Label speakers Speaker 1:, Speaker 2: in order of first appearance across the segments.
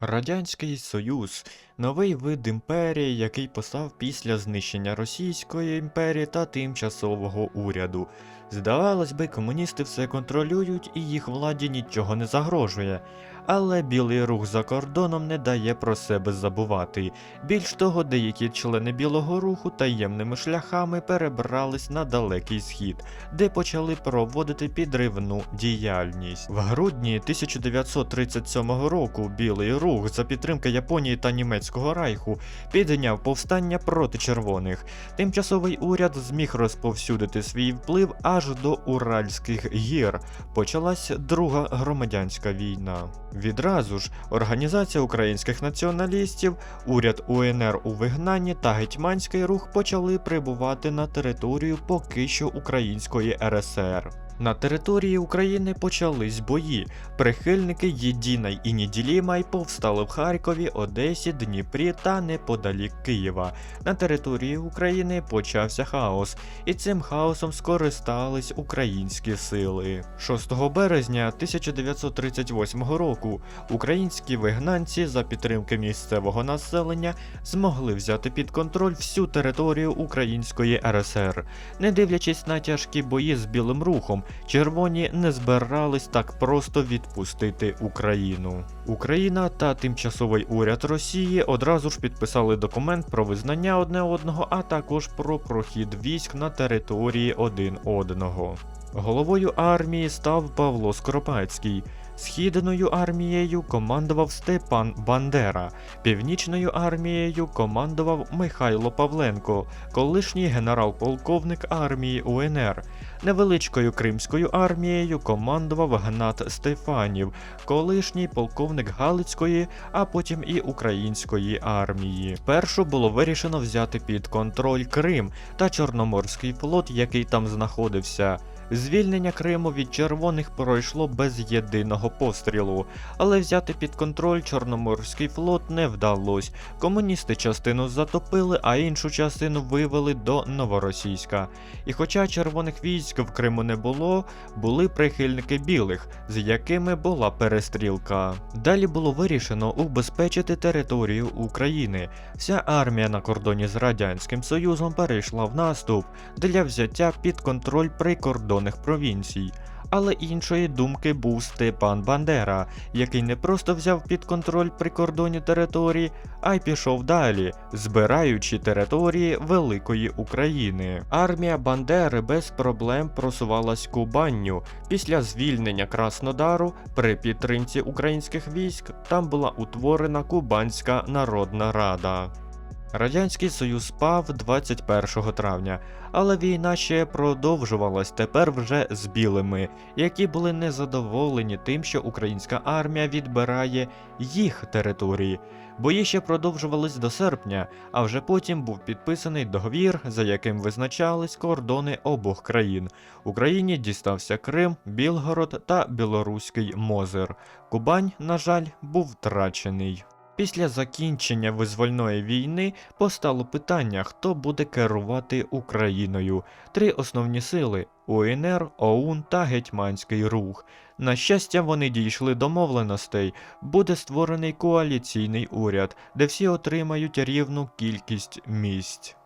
Speaker 1: Радянський Союз новий вид імперії, який постав після знищення Російської імперії та тимчасового уряду. Здавалось би, комуністи все контролюють і їх владі нічого не загрожує. Але білий рух за кордоном не дає про себе забувати. Більш того, деякі члени білого руху таємними шляхами перебрались на далекий схід, де почали проводити підривну діяльність. В грудні 1937 року Білий рух за підтримки Японії та Німецького райху підняв повстання проти червоних. Тимчасовий уряд зміг розповсюдити свій вплив аж до Уральських гір. Почалась друга громадянська війна. Відразу ж Організація українських націоналістів, уряд УНР у вигнанні та гетьманський рух почали прибувати на територію поки що української РСР. На території України почались бої. Прихильники Єдіна і Неділімай повстали в Харкові, Одесі, Дніпрі та неподалік Києва. На території України почався хаос, і цим хаосом скористались українські сили. 6 березня 1938 року українські вигнанці за підтримки місцевого населення змогли взяти під контроль всю територію Української РСР. Не дивлячись на тяжкі бої з білим рухом, червоні не збирались так просто відпустити Україну. Україна та тимчасовий уряд Росії одразу ж підписали документ про визнання одне одного, а також про прохід військ на території один одного. Головою армії став Павло Скоропадський. Східною армією командував Степан Бандера, північною армією командував Михайло Павленко, колишній генерал-полковник армії УНР. Невеличкою кримською армією командував Гнат Стефанів, колишній полковник Галицької, а потім і української армії. Першу було вирішено взяти під контроль Крим та Чорноморський флот, який там знаходився. Звільнення Криму від червоних пройшло без єдиного пострілу, але взяти під контроль Чорноморський флот не вдалося. Комуністи частину затопили, а іншу частину вивели до Новоросійська. І хоча червоних військ в Криму не було, були прихильники білих, з якими була перестрілка. Далі було вирішено убезпечити територію України. Вся армія на кордоні з Радянським Союзом перейшла в наступ для взяття під контроль прикордонних провінцій. Але іншої думки був Степан Бандера, який не просто взяв під контроль прикордонні території, а й пішов далі, збираючи території Великої України. Армія Бандери без проблем просувалась Кубанню. Після звільнення Краснодару при підтримці українських військ там була утворена Кубанська Народна Рада. Радянський Союз спав 21 травня, але війна ще продовжувалась тепер вже з білими, які були незадоволені тим, що українська армія відбирає їх території. Бої ще продовжувались до серпня, а вже потім був підписаний договір, за яким визначались кордони обох країн. Україні дістався Крим, Білгород та Білоруський Мозир. Кубань, на жаль, був втрачений. Після закінчення визвольної війни постало питання, хто буде керувати Україною. Три основні сили УНР, ОУН та Гетьманський рух. На щастя, вони дійшли домовленостей. Буде створений коаліційний уряд, де всі отримають рівну кількість місць.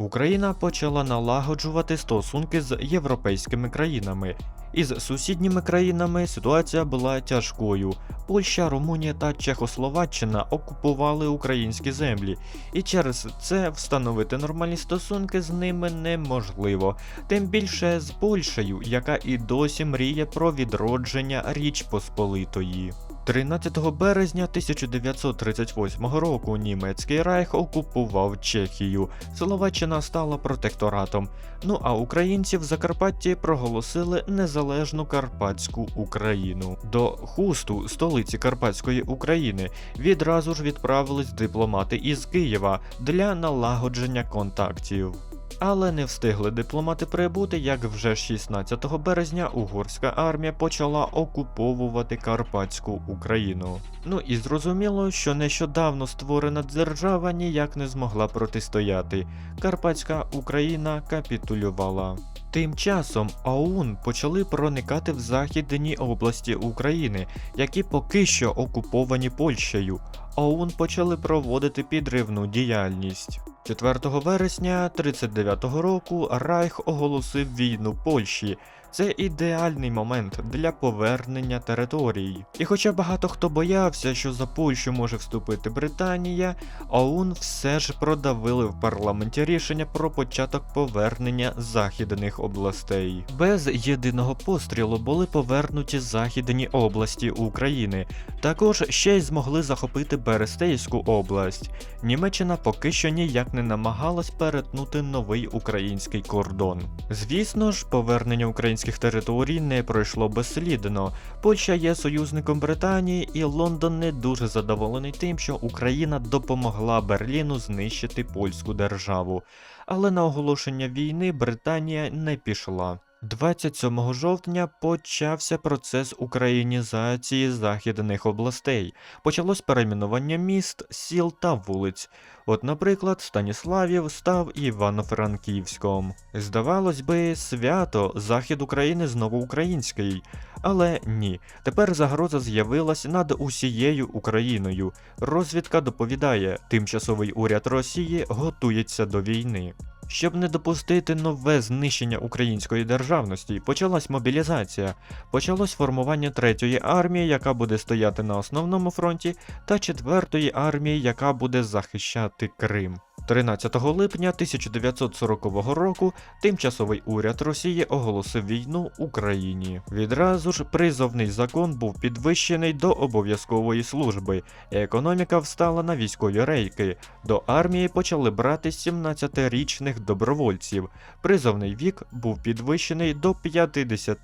Speaker 1: Україна почала налагоджувати стосунки з європейськими країнами. Із сусідніми країнами ситуація була тяжкою. Польща, Румунія та Чехословаччина окупували українські землі, і через це встановити нормальні стосунки з ними неможливо. Тим більше з Польщею, яка і досі мріє про відродження Річ Посполитої. 13 березня 1938 року німецький райх окупував Чехію. Словаччина стала протекторатом. Ну а українці в Закарпатті проголосили незалежну Карпатську Україну. До Хусту, столиці Карпатської України, відразу ж відправились дипломати із Києва для налагодження контактів. Але не встигли дипломати прибути, як вже 16 березня угорська армія почала окуповувати Карпатську Україну. Ну і зрозуміло, що нещодавно створена держава ніяк не змогла протистояти. Карпатська Україна капітулювала. Тим часом АУН почали проникати в західні області України, які поки що окуповані Польщею. АУН почали проводити підривну діяльність. 4 вересня 39-го року Райх оголосив війну Польщі. Це ідеальний момент для повернення територій. І хоча багато хто боявся, що за Польщу може вступити Британія, ОУН все ж продавили в парламенті рішення про початок повернення західних областей. Без єдиного пострілу були повернуті західні області України. Також ще й змогли захопити Берестейську область. Німеччина поки що ніяк не намагалась перетнути новий український кордон. Звісно ж, повернення українських територій не пройшло безслідно. Польща є союзником Британії, і Лондон не дуже задоволений тим, що Україна допомогла Берліну знищити польську державу. Але на оголошення війни Британія не пішла. 27 жовтня почався процес українізації західних областей. Почалось перейменування міст, сіл та вулиць. От, наприклад, Станіславів став Івано-Франківськом. Здавалось би, свято захід України знову український. Але ні, тепер загроза з'явилась над усією Україною. Розвідка доповідає, тимчасовий уряд Росії готується до війни. Щоб не допустити нове знищення української державності, почалась мобілізація, почалось формування третьої армії, яка буде стояти на основному фронті, та четвертої армії, яка буде захищати Крим. 13 липня 1940 року тимчасовий уряд Росії оголосив війну Україні. Відразу ж призовний закон був підвищений до обов'язкової служби. Економіка встала на військові рейки. До армії почали брати 17-річних добровольців. Призовний вік був підвищений до 50.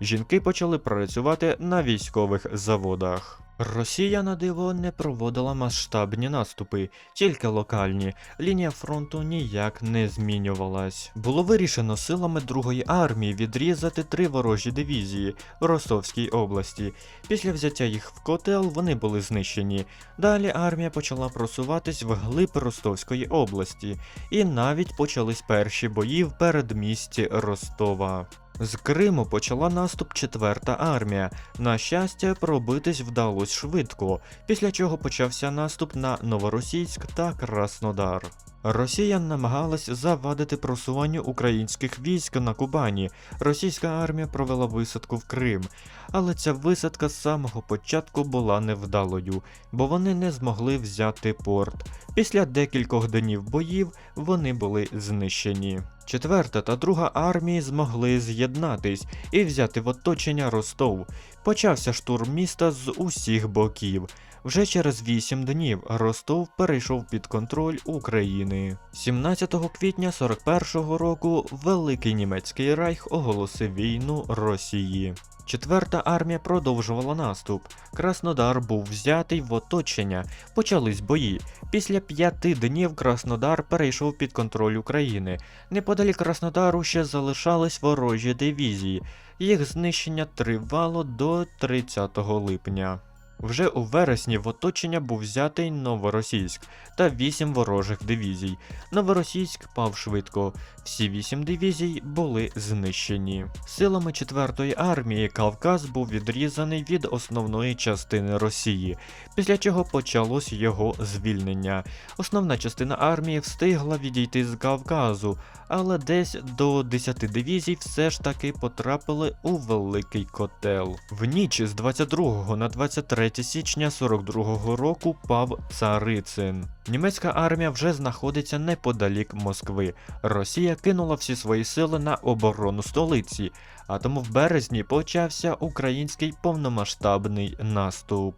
Speaker 1: Жінки почали працювати на військових заводах. Росія на диво не проводила масштабні наступи, тільки локальні. Лінія фронту ніяк не змінювалась. Було вирішено силами Другої армії відрізати три ворожі дивізії в Ростовській області. Після взяття їх в котел вони були знищені. Далі армія почала просуватись вглиб Ростовської області, і навіть почались перші бої в передмісті Ростова. З Криму почала наступ четверта армія. На щастя, пробитись вдалося швидко, після чого почався наступ на Новоросійськ та Краснодар. Росія намагалась завадити просуванню українських військ на Кубані. Російська армія провела висадку в Крим, але ця висадка з самого початку була невдалою, бо вони не змогли взяти порт. Після декількох днів боїв вони були знищені. Четверта та друга армії змогли з'єднатись і взяти в оточення Ростов. Почався штурм міста з усіх боків. Вже через 8 днів Ростов перейшов під контроль України. 17 квітня 41-го року Великий німецький райх оголосив війну Росії. Четверта армія продовжувала наступ. Краснодар був взятий в оточення. Почались бої. Після п'яти днів Краснодар перейшов під контроль України. Неподалік Краснодару ще залишались ворожі дивізії. Їх знищення тривало до 30 липня. Вже у вересні в оточення був взятий Новоросійськ та 8 ворожих дивізій. Новоросійськ пав швидко. Всі 8 дивізій були знищені. Силами 4-ї армії Кавказ був відрізаний від основної частини Росії, після чого почалось його звільнення. Основна частина армії встигла відійти з Кавказу, але десь до 10 дивізій все ж таки потрапили у великий котел. В ніч з 22 на 23 січня 42 року пав Царицин. Німецька армія вже знаходиться неподалік Москви. Росія кинула всі свої сили на оборону столиці, а тому в березні почався український повномасштабний наступ.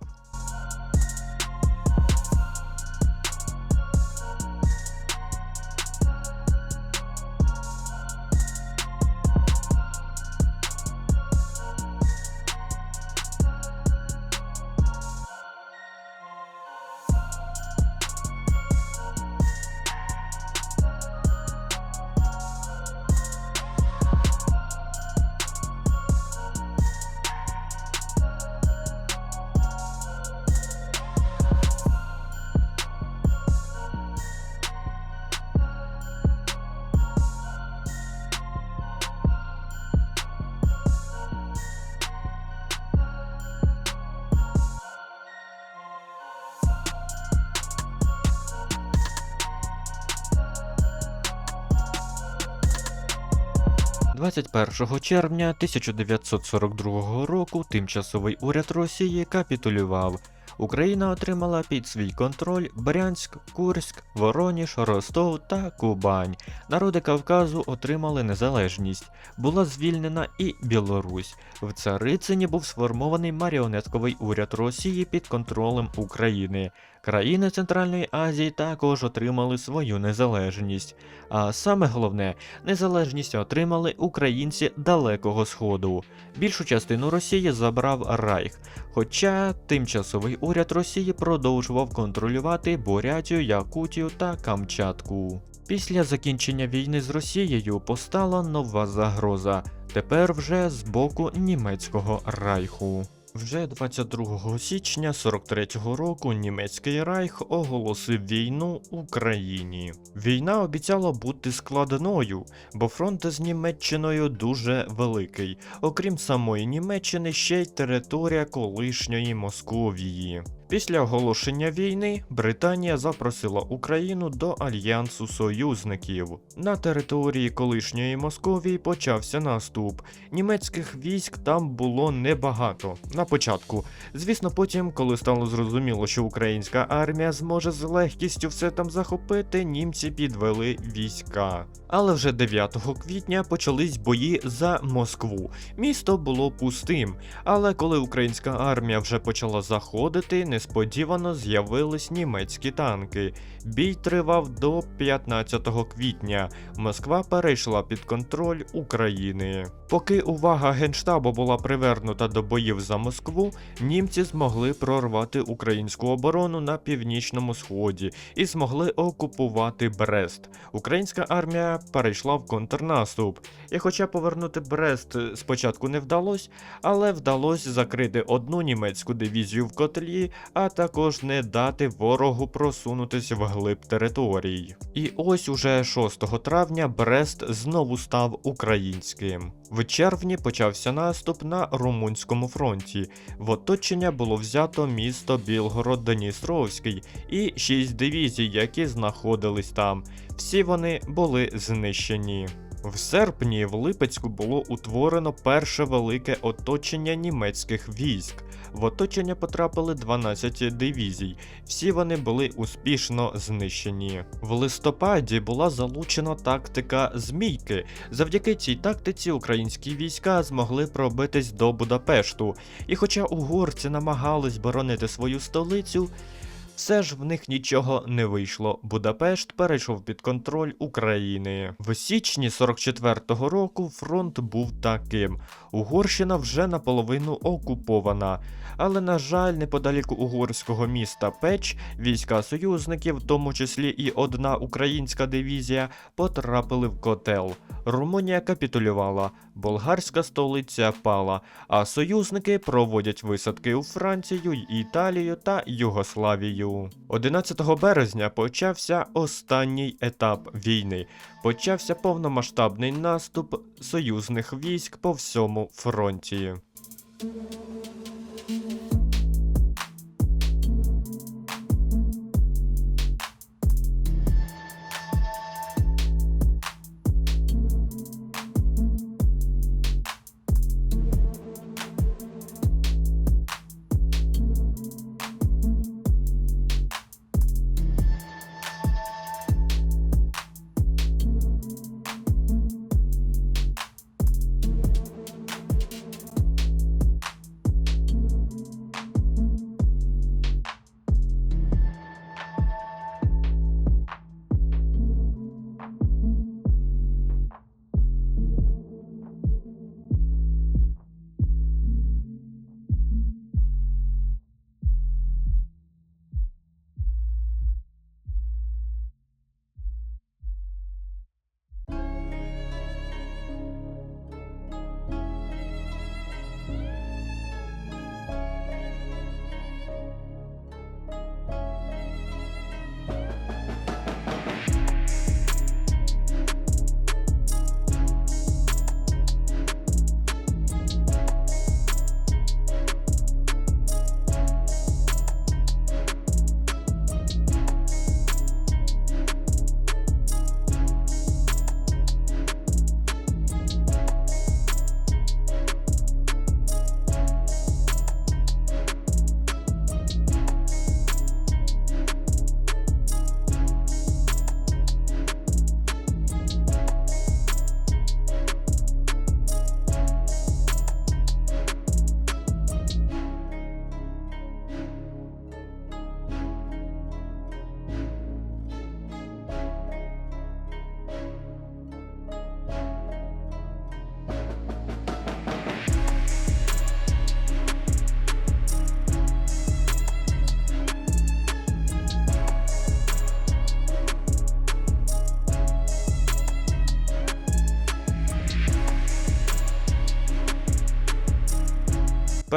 Speaker 1: 21 червня 1942 року тимчасовий уряд Росії капітулював. Україна отримала під свій контроль Брянськ, Курськ, Вороніж, Ростов та Кубань. Народи Кавказу отримали незалежність. Була звільнена і Білорусь. В Царицині був сформований маріонетковий уряд Росії під контролем України. Країни Центральної Азії також отримали свою незалежність. А саме головне, незалежність отримали українці Далекого Сходу. Більшу частину Росії забрав Райх, хоча тимчасовий уряд Росії продовжував контролювати Бурятію, Якутію та Камчатку. Після закінчення війни з Росією постала нова загроза, тепер вже з боку німецького райху. Вже 22 січня 43-го року німецький райх оголосив війну Україні. Війна обіцяла бути складною, бо фронт з Німеччиною дуже великий. Окрім самої Німеччини, ще й територія колишньої Московії. Після оголошення війни Британія запросила Україну до альянсу союзників. На території колишньої Московії почався наступ. Німецьких військ там було небагато на початку. Звісно, потім, коли стало зрозуміло, що українська армія зможе з легкістю все там захопити, німці підвели війська. Але вже 9 квітня почались бої за Москву. Місто було пустим, але коли українська армія вже почала заходити, несподівано з'явились німецькі танки. Бій тривав до 15 квітня. Москва перейшла під контроль України. Поки увага генштабу була привернута до боїв за Москву, німці змогли прорвати українську оборону на північному сході і змогли окупувати Брест. Українська армія перейшла в контрнаступ. І хоча повернути Брест спочатку не вдалося, але вдалося закрити одну німецьку дивізію в котлі, а також не дати ворогу просунутися вглиб територій. І ось уже 6 травня Брест знову став українським. В червні почався наступ на Румунському фронті. В оточення було взято місто Білгород-Дністровський і шість дивізій, які знаходились там. Всі вони були знищені. В серпні в Липецьку було утворено перше велике оточення німецьких військ. В оточення потрапили 12 дивізій. Всі вони були успішно знищені. В листопаді була залучена тактика Змійки. Завдяки цій тактиці українські війська змогли пробитись до Будапешту. І хоча угорці намагались боронити свою столицю, все ж в них нічого не вийшло. Будапешт перейшов під контроль України. В січні 44-го року фронт був таким. Угорщина вже наполовину окупована. Але, на жаль, неподалік угорського міста Печ війська союзників, в тому числі і одна українська дивізія, потрапили в котел. Румунія капітулювала, болгарська столиця пала, а союзники проводять висадки у Францію, Італію та Югославію. 11 березня почався останній етап війни. Почався повномасштабний наступ союзних військ по всьому фронті.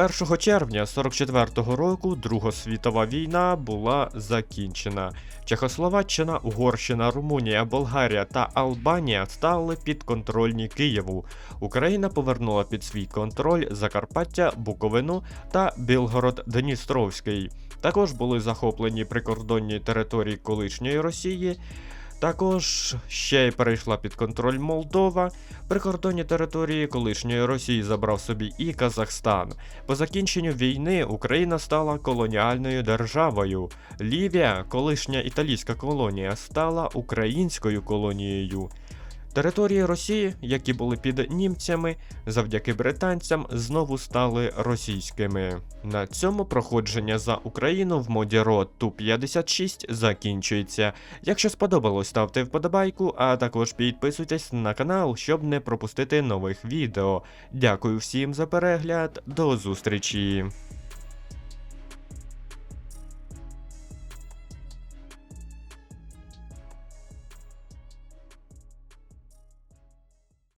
Speaker 1: 1 червня 44-го року Друга світова війна була закінчена. Чехословаччина, Угорщина, Румунія, Болгарія та Албанія стали підконтрольні Києву. Україна повернула під свій контроль Закарпаття, Буковину та Білгород-Дністровський. Також були захоплені прикордонні території колишньої Росії. Також ще й перейшла під контроль Молдова. Прикордонні території колишньої Росії забрав собі і Казахстан. По закінченню війни Україна стала колоніальною державою. Лівія, колишня італійська колонія, стала українською колонією. Території Росії, які були під німцями, завдяки британцям, знову стали російськими. На цьому проходження за Україну в моді Road to 56 закінчується. Якщо сподобалось, ставте вподобайку, а також підписуйтесь на канал, щоб не пропустити нових відео. Дякую всім за перегляд, до зустрічі!